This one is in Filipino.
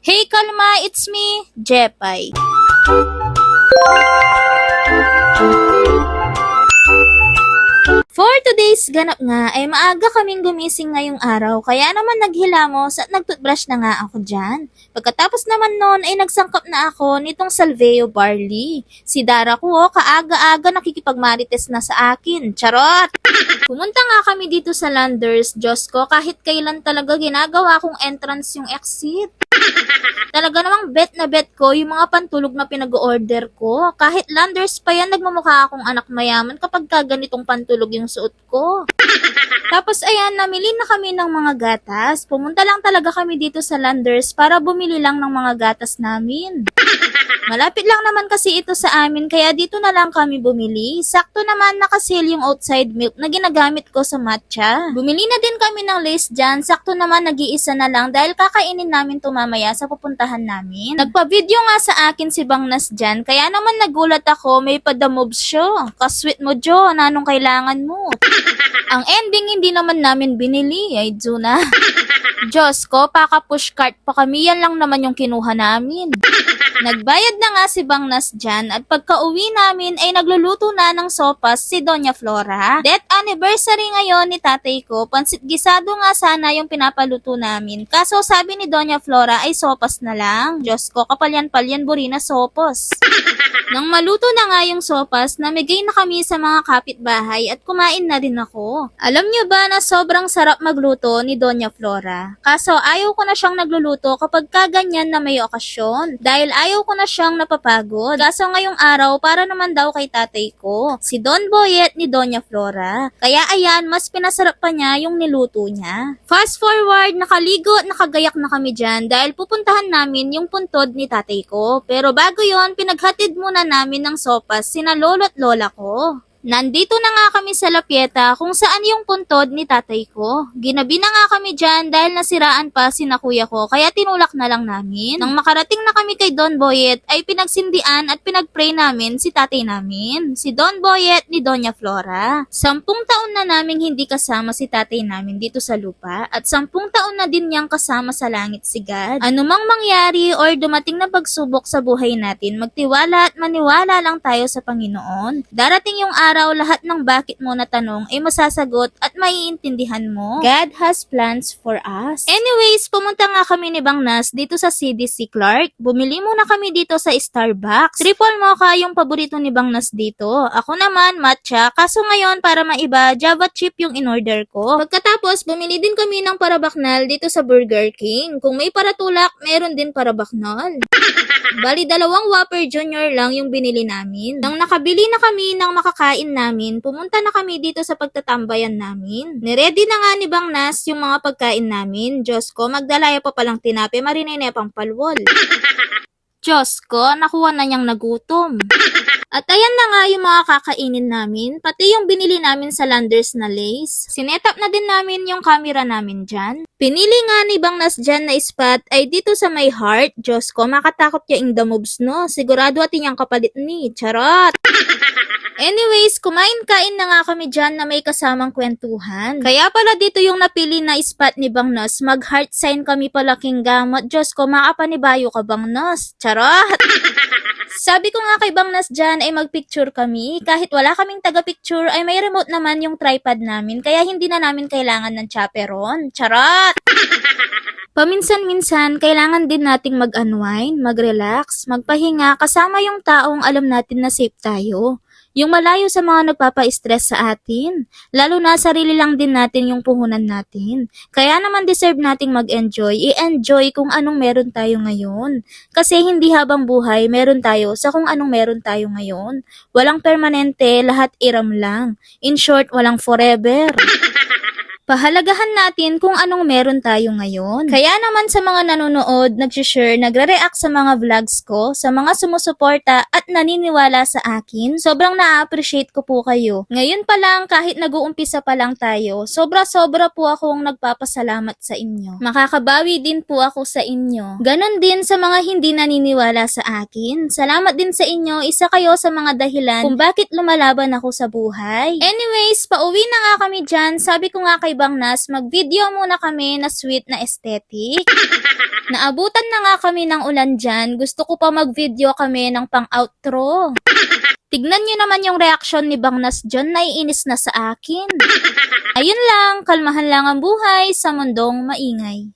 Hey Kalma, it's me, Jepay. For today's ganap nga ay maaga kaming gumising ngayong araw kaya naman naghilamos at nagtoothbrush na nga ako dyan. Pagkatapos naman nun ay nagsangkap na ako nitong Salveo Barley. Si Dara ko oh, kaaga-aga nakikipagmarites na sa akin. Charot! Pumunta nga kami dito sa Landers, Diyos ko, kahit kailan talaga ginagawa kong entrance yung exit. Talaga namang bet na bet ko yung mga pantulog na pinag-order ko. Kahit landers pa yan, nagmamukha akong anak mayaman kapag ka ganitong pantulog yung suot ko. Tapos ayan, namili na kami ng mga gatas. Pumunta lang talaga kami dito sa Landers para bumili lang ng mga gatas namin. Malapit lang naman kasi ito sa amin kaya dito na lang kami bumili. Sakto naman nakasil yung outside milk na ginagamit ko sa matcha. Bumili na din kami ng lace dyan. Sakto naman nag-iisa na lang dahil kakainin namin to mamaya sa pupuntahan namin. Nagpa-video nga sa akin si Bangnas dyan kaya naman nagulat ako may padamobs siya. Kasweet mo Jo, nanong kailangan mo. Ang ending hindi naman namin binili, ay Juna. Diyos ko, paka-push cart pa kami, yan lang naman yung kinuha namin. Nagbayad na nga si Bangnas dyan at pagka uwi namin ay nagluluto na ng sopas si Doña Flora. Death anniversary ngayon ni tatay ko, pansit gisado nga sana yung pinapaluto namin. Kaso sabi ni Doña Flora ay sopas na lang. Diyos ko, kapalyan-palyan burina sopos. Nang maluto na nga yung sopas, namigay na kami sa mga kapitbahay at kumain na din ako. Alam nyo ba na sobrang sarap magluto ni Doña Flora? Kaso ayaw ko na siyang nagluluto kapag kaganyan na may okasyon. Dahil ayaw ko na siyang napapagod. Kaso ngayong araw, para naman daw kay tatay ko, si Don Boyet ni Doña Flora. Kaya ayan, mas pinasarap pa niya yung niluto niya. Fast forward, nakaligo nakagayak na kami dyan dahil pupuntahan namin yung puntod ni tatay ko. Pero bago yon pinaghatid muna namin ng sopas sina lolo at lola ko. Nandito na nga kami sa Lapieta kung saan yung puntod ni tatay ko. Ginabi na nga kami dyan dahil nasiraan pa si na kuya ko kaya tinulak na lang namin. Nang makarating na kami kay Don Boyet ay pinagsindian at pinagpray namin si tatay namin, si Don Boyet ni Doña Flora. Sampung taon na naming hindi kasama si tatay namin dito sa lupa at sampung taon na din niyang kasama sa langit si God. Anumang mangyari or dumating na pagsubok sa buhay natin, magtiwala at maniwala lang tayo sa Panginoon. Darating yung araw, lahat ng bakit mo na tanong ay masasagot at maiintindihan mo. God has plans for us. Anyways, pumunta nga kami ni Bang Nas dito sa CDC Clark. Bumili muna kami dito sa Starbucks. Triple mocha yung paborito ni Bang Nas dito. Ako naman, matcha. Kaso ngayon, para maiba, Java chip yung in-order ko. Pagkatapos, bumili din kami ng parabaknal dito sa Burger King. Kung may paratulak, meron din parabaknal. Bali, dalawang Whopper Junior lang yung binili namin. Nang nakabili na kami ng makakain namin, pumunta na kami dito sa pagtatambayan namin. Niready na nga ni Bang Nas yung mga pagkain namin. Diyos ko, magdalaya pa palang tinapi, marinay na pang palwol. Diyos ko, nakuha na niyang nagutom. At ayan na nga yung mga kakainin namin, pati yung binili namin sa Landers na lace. Sinetap na din namin yung camera namin dyan. Pinili nga ni Bang Nas dyan na spot ay dito sa may heart. Diyos ko, makatakot ya ing the moves no. Sigurado atin yung kapalit ni. Charot! Anyways, kumain-kain na nga kami dyan na may kasamang kwentuhan. Kaya pala dito yung napili na spot ni Bang Nos, mag-heart sign kami palaking gamot. Diyos ko, makapanibayo ka Bang Nos. Charot! Sabi ko nga kay Bang Nas dyan ay magpicture kami. Kahit wala kaming taga-picture ay may remote naman yung tripod namin kaya hindi na namin kailangan ng chaperon. Charot! Paminsan-minsan, kailangan din nating mag-unwind, mag-relax, magpahinga kasama yung taong alam natin na safe tayo. Yung malayo sa mga nagpapa-stress sa atin. Lalo na sarili lang din natin yung puhunan natin. Kaya naman deserve nating mag-enjoy. I-enjoy kung anong meron tayo ngayon. Kasi hindi habang buhay meron tayo sa kung anong meron tayo ngayon. Walang permanente, lahat iram lang. In short, walang forever. Pahalagahan natin kung anong meron tayo ngayon. Kaya naman sa mga nanonood, nag-share, nagre-react sa mga vlogs ko, sa mga sumusuporta at naniniwala sa akin, sobrang na-appreciate ko po kayo. Ngayon pa lang, kahit nag-uumpisa pa lang tayo, sobra-sobra po akong nagpapasalamat sa inyo. Makakabawi din po ako sa inyo. Ganon din sa mga hindi naniniwala sa akin. Salamat din sa inyo, isa kayo sa mga dahilan kung bakit lumalaban ako sa buhay. Anyways, pauwi na nga kami dyan. Sabi ko nga kay Bangnas, mag-video muna kami na sweet na aesthetic. Naabutan na nga kami ng ulan dyan, gusto ko pa mag-video kami ng pang-outro. Tignan nyo naman yung reaction ni Bangnas dyan, naiinis na sa akin. Ayun lang, kalmahan lang ang buhay sa mundong maingay.